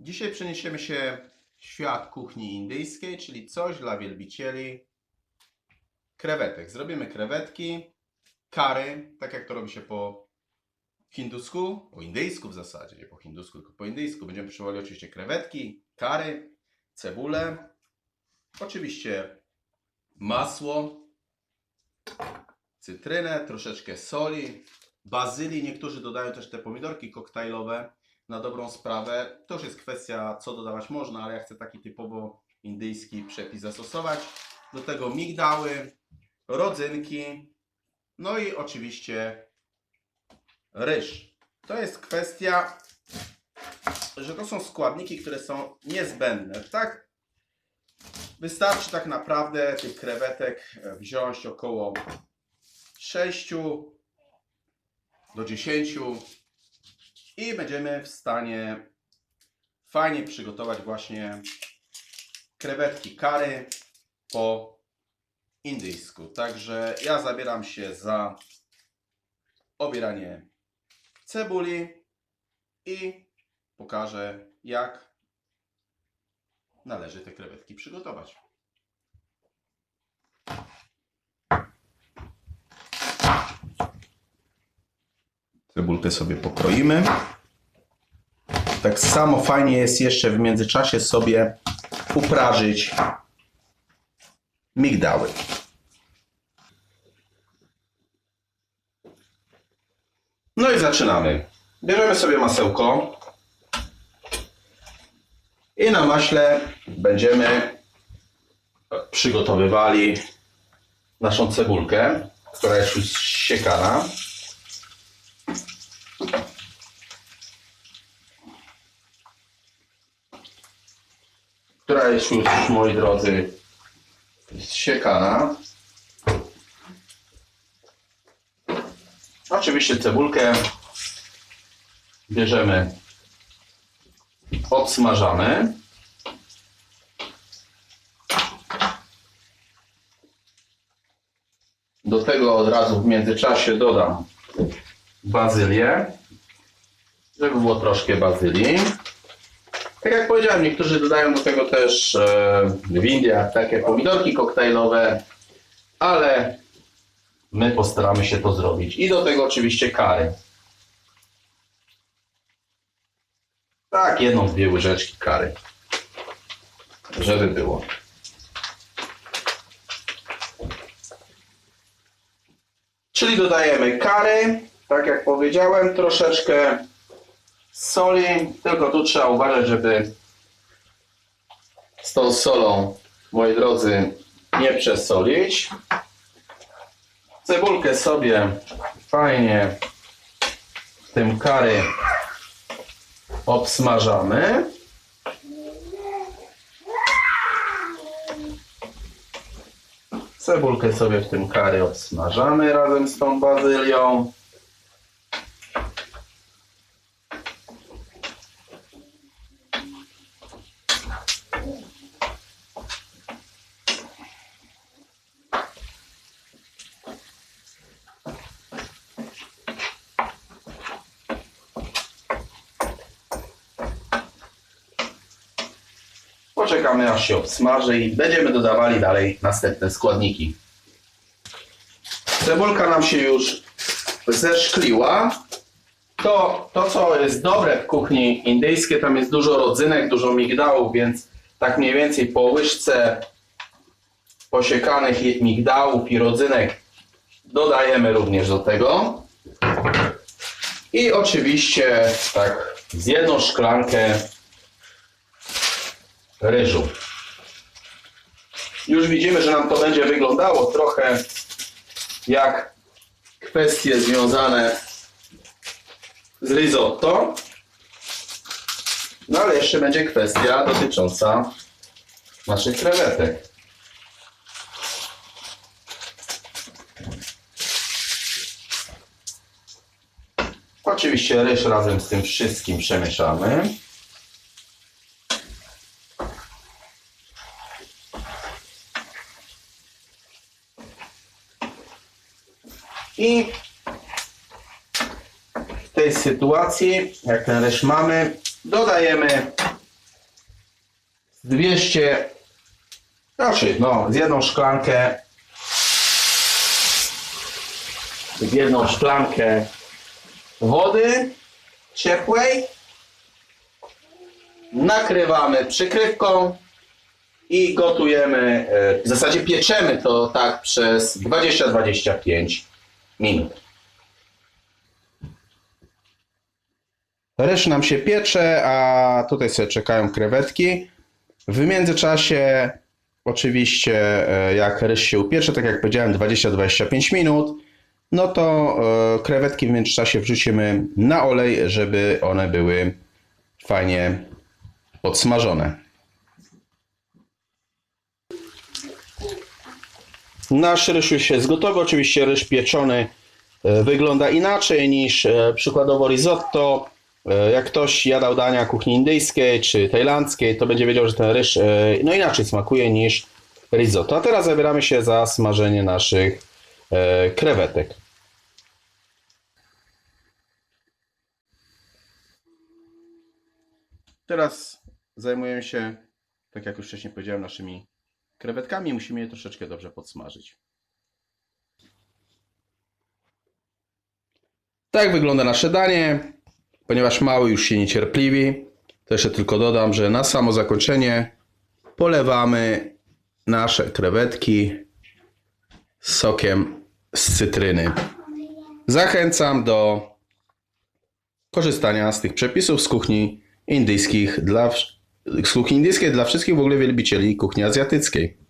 Dzisiaj przeniesiemy się w świat kuchni indyjskiej, czyli coś dla wielbicieli krewetek. Zrobimy krewetki, kary, tak jak to robi się po hindusku, po indyjsku w zasadzie, nie po hindusku, tylko po indyjsku. Będziemy przyjmowali oczywiście krewetki, kary, cebulę, oczywiście masło, cytrynę, troszeczkę soli, bazylii. Niektórzy dodają też te pomidorki koktajlowe na dobrą sprawę. To już jest kwestia, co dodawać można, ale ja chcę taki typowo indyjski przepis zastosować. Do tego migdały, rodzynki, no i oczywiście ryż. To jest kwestia, że to są składniki, które są niezbędne. Tak? Wystarczy tak naprawdę tych krewetek wziąć około 6 do 10 i będziemy w stanie fajnie przygotować właśnie krewetki kary po indyjsku. Także ja zabieram się za obieranie cebuli i pokażę jak należy te krewetki przygotować. Cebulkę sobie pokroimy. Tak samo fajnie jest jeszcze w międzyczasie sobie uprażyć migdały. No i zaczynamy. Bierzemy sobie masełko i na maśle będziemy przygotowywali naszą cebulkę, która jest już siekana. Która jest już, moi drodzy, zsiekana. Oczywiście cebulkę bierzemy, odsmażamy. Do tego od razu w międzyczasie dodam bazylię, żeby było troszkę bazylii. Tak jak powiedziałem, niektórzy dodają do tego też e, w Indiach takie pomidorki koktajlowe, ale my postaramy się to zrobić. I do tego oczywiście kary. Tak, jedną, dwie łyżeczki kary. Żeby było. Czyli dodajemy kary, tak jak powiedziałem, troszeczkę soli, tylko tu trzeba uważać, żeby z tą solą, moi drodzy, nie przesolić. Cebulkę sobie fajnie w tym kary obsmażamy. Cebulkę sobie w tym kary obsmażamy razem z tą bazylią. Poczekamy aż się obsmaży i będziemy dodawali dalej następne składniki. Cebulka nam się już zeszkliła. To, to co jest dobre w kuchni indyjskiej, tam jest dużo rodzynek, dużo migdałów, więc tak mniej więcej po łyżce posiekanych migdałów i rodzynek dodajemy również do tego. I oczywiście tak z jedną szklankę ryżu. Już widzimy, że nam to będzie wyglądało trochę jak kwestie związane z risotto. No ale jeszcze będzie kwestia dotycząca naszych krewetek. Oczywiście ryż razem z tym wszystkim przemieszamy. I w tej sytuacji, jak ten mamy, dodajemy 200, znaczy no, z jedną szklankę, w jedną szklankę wody ciepłej, nakrywamy przykrywką i gotujemy, e, w zasadzie pieczemy to tak przez 20-25 minut. Ryż nam się piecze, a tutaj sobie czekają krewetki. W międzyczasie, oczywiście, e, jak ryż się upiecze, tak jak powiedziałem, 20-25 minut, no to e, krewetki w międzyczasie wrzucimy na olej, żeby one były fajnie podsmażone. Nasz ryż już jest gotowy. Oczywiście ryż pieczony e, wygląda inaczej niż e, przykładowo risotto. E, Jak ktoś jadał dania kuchni indyjskiej czy tajlandzkiej, to będzie wiedział, że ten ryż no inaczej smakuje niż risotto. A teraz zabieramy się za smażenie naszych krewetek. Teraz zajmujemy się, tak jak już wcześniej powiedziałem, naszymi krewetkami. Musimy je troszeczkę dobrze podsmażyć. Tak wygląda nasze danie. Ponieważ mały już się niecierpliwi, to jeszcze tylko dodam, że na samo zakończenie polewamy nasze krewetki sokiem z cytryny. Zachęcam do korzystania z tych przepisów z kuchni indyjskich dla, kuchni indyjskiej dla wszystkich w ogóle wielbicieli kuchni azjatyckiej.